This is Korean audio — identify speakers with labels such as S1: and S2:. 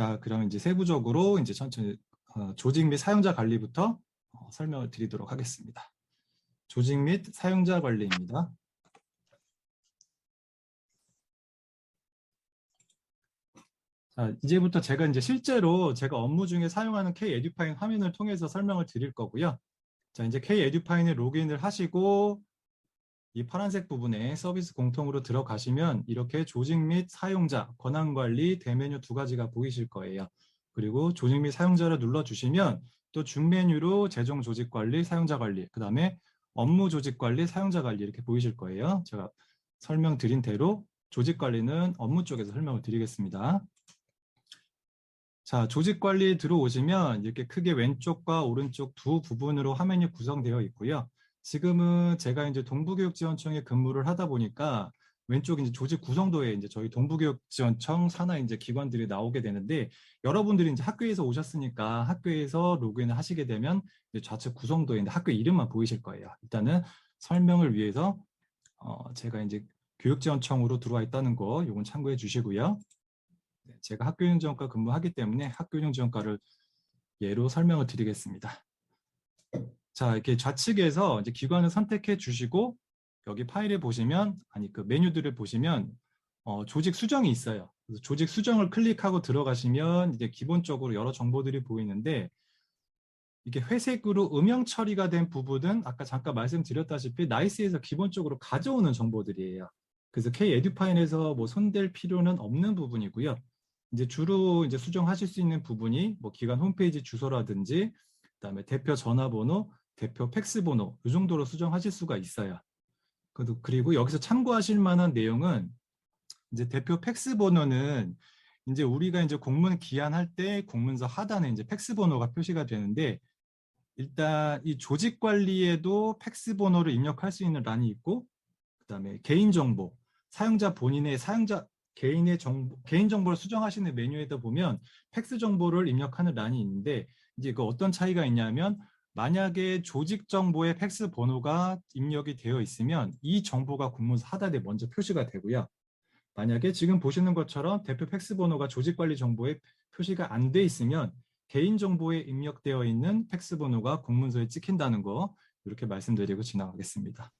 S1: 자, 그럼 이제 세부적으로 이제 천천히 어, 조직 및 사용자 관리부터 어, 설명을 드리도록 하겠습니다. 조직 및 사용자 관리입니다. 자, 이제부터 제가 이제 실제로 제가 업무 중에 사용하는 K 에듀파인 화면을 통해서 설명을 드릴 거고요. 자, 이제 K 에듀파인에 로그인을 하시고 이 파란색 부분에 서비스 공통으로 들어가시면 이렇게 조직 및 사용자, 권한 관리, 대메뉴 두 가지가 보이실 거예요. 그리고 조직 및 사용자를 눌러주시면 또 중메뉴로 재정 조직 관리, 사용자 관리, 그 다음에 업무 조직 관리, 사용자 관리 이렇게 보이실 거예요. 제가 설명드린 대로 조직 관리는 업무 쪽에서 설명을 드리겠습니다. 자, 조직 관리 들어오시면 이렇게 크게 왼쪽과 오른쪽 두 부분으로 화면이 구성되어 있고요. 지금은 제가 이제 동부교육지원청에 근무를 하다 보니까 왼쪽 이제 조직 구성도에 이제 저희 동부교육지원청 산하 이제 기관들이 나오게 되는데 여러분들이 이제 학교에서 오셨으니까 학교에서 로그인을 하시게 되면 좌측 구성도에 학교 이름만 보이실 거예요. 일단은 설명을 위해서 어 제가 이제 교육지원청으로 들어와 있다는 거 요건 참고해 주시고요. 네, 제가 학교운영지원과 근무하기 때문에 학교운영지원과를 예로 설명을 드리겠습니다. 자, 이렇게 좌측에서 이제 기관을 선택해 주시고 여기 파일에 보시면 아니 그 메뉴들을 보시면 어, 조직 수정이 있어요. 조직 수정을 클릭하고 들어가시면 이제 기본적으로 여러 정보들이 보이는데 이게 회색으로 음영 처리가 된 부분은 아까 잠깐 말씀드렸다시피 나이스에서 기본적으로 가져오는 정보들이에요. 그래서 K 에듀파인에서 뭐 손댈 필요는 없는 부분이고요. 이제 주로 이제 수정하실 수 있는 부분이 뭐 기관 홈페이지 주소라든지 그다음에 대표 전화번호, 대표 팩스 번호 이 정도로 수정하실 수가. 그래도 그리고 여기서 참고하실 만한 내용은 이제 대표 팩스 번호는 이제 우리가 이제 공문 기한할 때 공문서 하단에 이제 팩스 번호가 표시가 되는데 일단 이 조직 관리에도 팩스 번호를 입력할 수 있는 란이 있고 그다음에 개인 정보, 사용자 본인의 사용자 개인의 정보, 개인 정보를 수정하시는 메뉴에다 보면 팩스 정보를 입력하는 란이 있는데 이제 그 어떤 차이가 있냐면 만약에 조직 정보의 팩스 번호가 입력이 되어 있으면 이 정보가 공문서 하단에 먼저 표시가 되고요. 만약에 지금 보시는 것처럼 대표 팩스 번호가 조직 관리 정보에 표시가 안 돼 있으면 개인 정보에 입력되어 있는 팩스 번호가 공문서에 찍힌다는 거 이렇게 말씀드리고 지나가겠습니다.